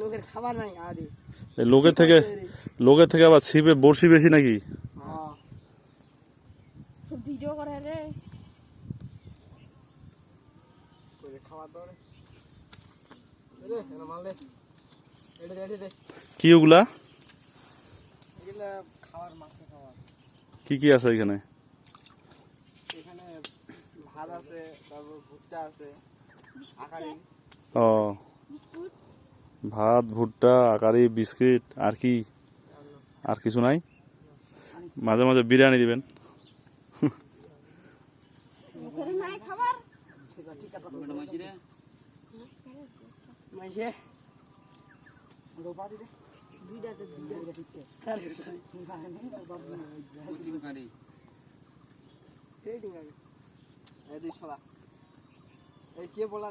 লোকের খাবার নাই আদি। লোকের থেকে লোকের থেকে আবার ছিপে বড়শি বেশি নাকি? ভিডিও করে রে। কি ওগুলা? এগুলা খাবার মাছে খাবার। কি কি আছে এখানে? এখানে ভাত আছে তারপর ভুট্টা আছে আকারি ও। ভাত, ভুট্টা, আকারি, বিস্কিট, আর কি? আর কিছু নাই? মাঝে মাঝে বিরিয়ানি দিবেন। এই কে বলা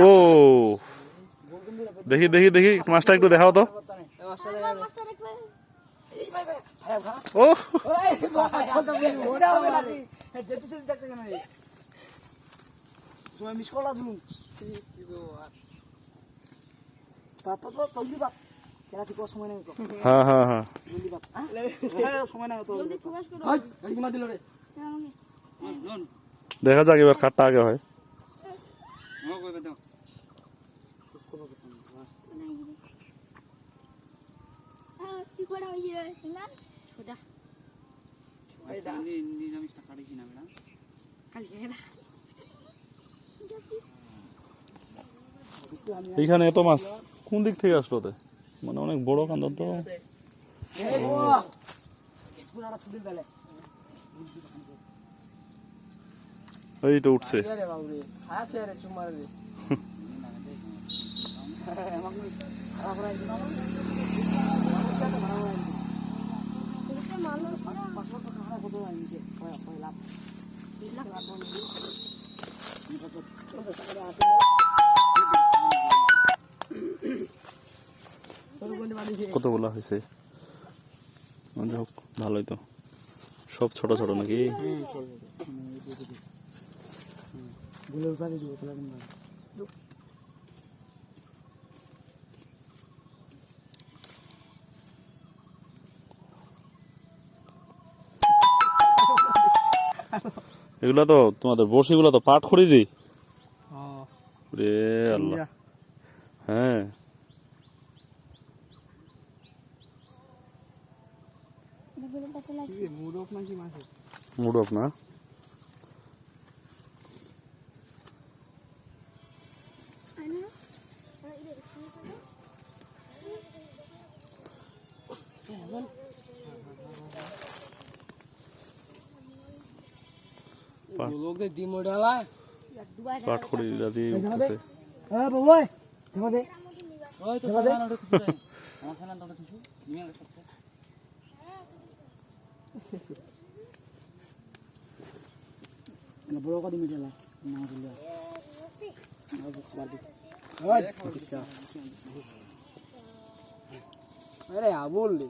ও দেখি দেখি দেখি মাছটা একটু দেখাও তো ও মিস করলা তুমি পাত পাত জলদি পাত হ্যাঁ হ্যাঁ হ্যাঁ। দেখা যাক এবার কাঠটা আগে হয়। হ্যাঁ এইখানে এত মাছ? কোন দিক থেকে আসলো তে মানে অনেক বড় কান্দন তো। এই তো উঠছে। মানুষ কতগুলো হয়েছে? যাই হোক ভালোই তো। সব ছোট ছোট নাকি? এগুলা তো তোমাদের বড়শিগুলো তো পাট খড়ি রে হ্যাঁ রে আল্লাহ। হ্যাঁ। মুডক না আনা মুরক দি মোড়ালা পাট খড়ি দিয়ে উঠতেছে হ্যাঁ বাবু ওই দেখো দে ওই তো দে আমার খানা তো কিছু নিয়ে গেছে না বড় করি না বলে আরে বললি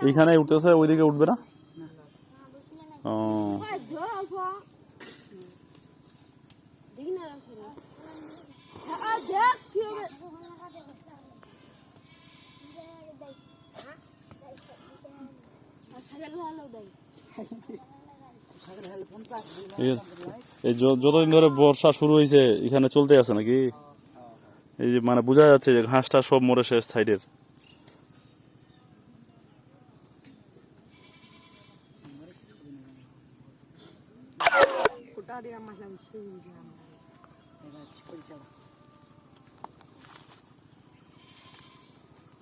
এইখানে উঠতেছে ওইদিকে উঠবে না? এই যতদিন ধরে বর্ষা শুরু হয়েছে এখানে চলতে আছে নাকি এই যে মানে বোঝা যাচ্ছে যে ঘাসটা সব মরে শেষ সাইডের Daria. এবার চিকন চাড়া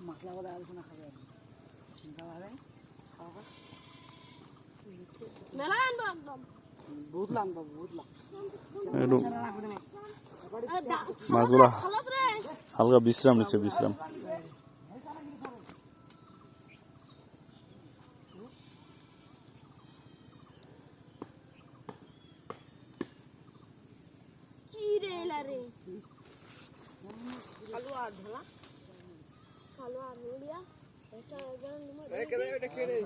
মশলা বলে আলোচনা খাবে আর চিন্তা ভাবে খাওয়া মেলা আনব একদম। বহুত লাম বাবু বহুত না মাছগুলা হালকা বিশ্রাম নিচ্ছে বিশ্রাম রে কালো আর ধলা কালো আর হলুদিয়া এটা একজন নম্বর এই কেন এটা কে রে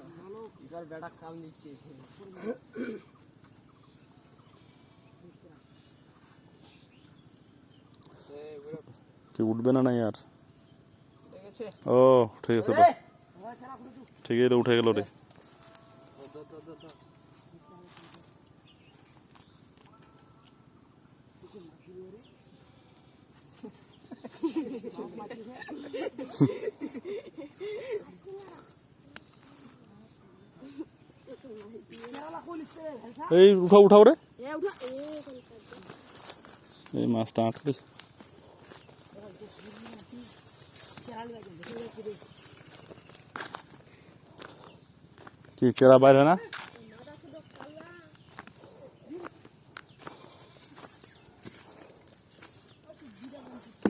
এবার বেটা কাম নিচ্ছে এই বড় কি উঠবে না নাই আর? ঠিক ও ঠিক আছে ঠিক আছে উঠে গেল রে। দো দো দো দো এই উঠাও উঠাও রে। এই মাছটা আটকেছে কি চেরা বাইরে না?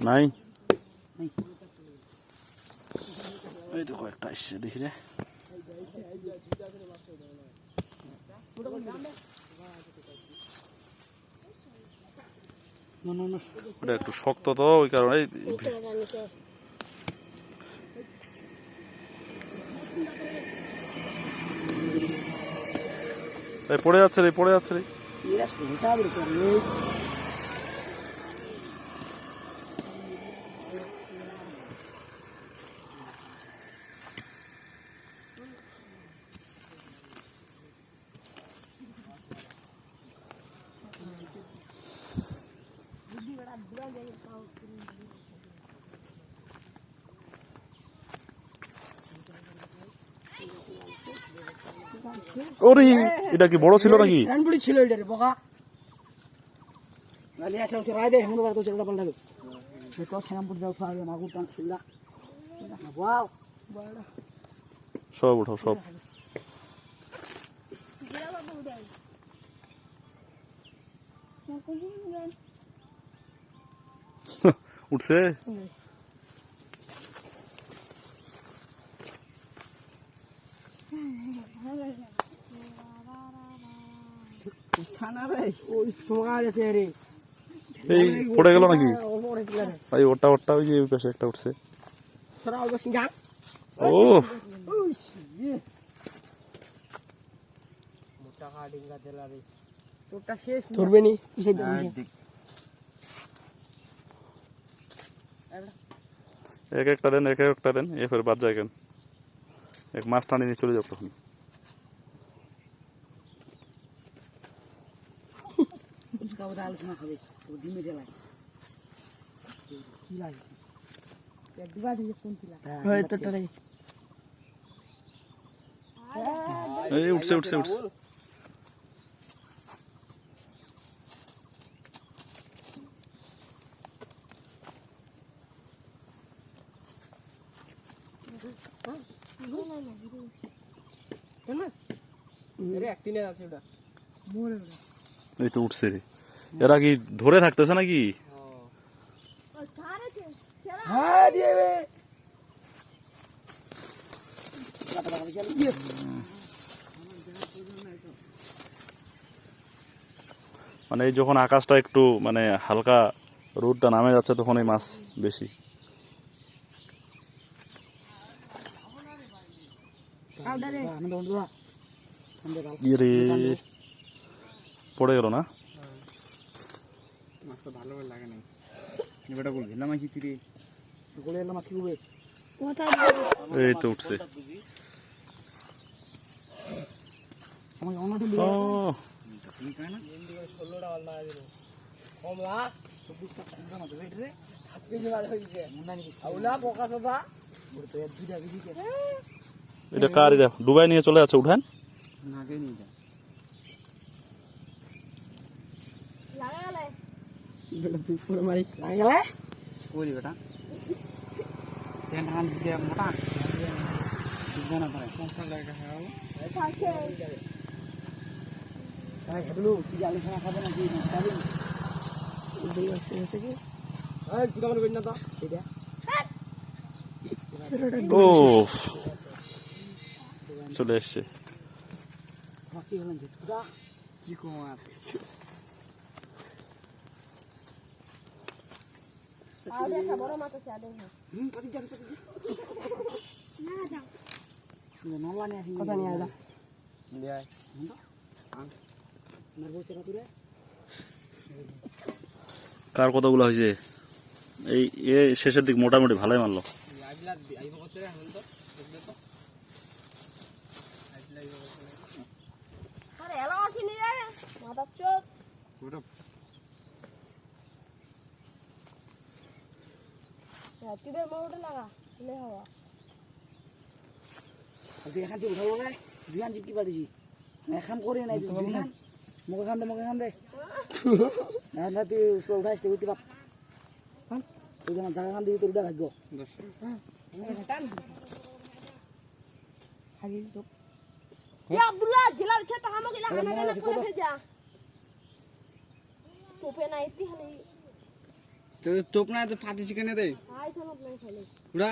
নাই? এই তো কয়েকটা আসছে দেখি রে। ওটা একটু শক্ত তো ওই কারণে পড়ে যাচ্ছে রে পড়ে যাচ্ছে রে। ওরে এটা কি বড় ছিল নাকি? রানপুরি ছিল এটা রে বকা নালি আসে আসে রায় দে হেমন্ত বার তো সেটা পাল্টা দে। তো শ্যামপুর যাও খাওয়া মাগুর টান ছিল। ওয়াও। সব উঠাও সব। উঠছে থানা রে ওই সোমা যাচ্ছে রে এই পড়ে গেল নাকি? এই ওটা ওটা ওই যে পাশে একটা উঠছে। ও। মোটা কাটিংটা দিলা রে। তোরটা শেষ ধরবে নি পিছে এক একটা দেন এক একটা দেন এ ফের বাদ যায় কেন? এক মাছ টানি নিয়ে চলে যাও তখন। ফুচকা ওটা আলোচনা হবে। ও ডিমে দেলাই কি লাগে? এক দিয়ে কোন কি লাগে হয় তো তোরে এই উঠছে উঠছে উঠছে। আরে একদিনে আছে ওটা। মোরে এই তো উঠছে রে। এরা কি ধরে থাকতেছে নাকি? হ্যাঁ মানে এই যখন আকাশটা একটু মানে হালকা রোদটা নামে যাচ্ছে তখন এই মাছ বেশি। ইয়ে পড়ে গেল না? মাছটা ভালো লাগে না এবারটা বলবি না মাছি তুই গোলে এলাম আজকে উবে কোথা এই তো উঠছে। আমার অন্যটি ও তুমি কায় না ষোলোটা বাল মারা দিল কমলা চব্বিশটা পনেরো মতো রেট রে সাত কেজি মাছ হয়েছে আউলা পোকা সোদা কে এটা? কার ডুবাই নিয়ে চলে আছে উঠান? নাকে নিয়ে যা লাগা গেলে বেটা তুই পুরো মারিস গেলে কইলি বেটা তেন হান দিছে মোটা বুঝবে না পারে পঞ্চাশ টাকা থাকে তাই হেবলু তুই আলু খানা খাবে না কি খাবি দুই আছে হচ্ছে কি এই দুটা করে না তো এটা ও চলে এসছে কি কুমার আর দেখা বড় মাছ আছে আর হুম? পাতি যান পাতি না যাও নলা নিয়ে আসি কথা নিয়ে আয় কার কতগুলো হয়েছে? এই এ শেষের দিক মোটামুটি ভালোই মারলো। আইবিলা আইব কত রে এখন তো দেখবে তো আইবিলা আইব কত রে আরে এলা আসিনি রে মাথার চোখ। ওটা টিবের মোড়ে লাগা লে হওয়া আর তুই এখান থেকে উঠাবো রে দুই আন চিপকি পারিছি এখান করে নাই তুই দুই খান মুখে খান দে মুখে খান দে না না তুই সব উঠাইস তুই উঠতে পাপ তুই যেন জায়গা খান দিবি তোর উঠা ভাগ্য দশ এ আব্দুল্লাহ জেলা আছে তো আমাকে লাগা না না করে ভেজা তোপে না ইতি খালি তো তোপ না তো ফাটি চিকেনে দে। আই থানা নাই খালি উড়া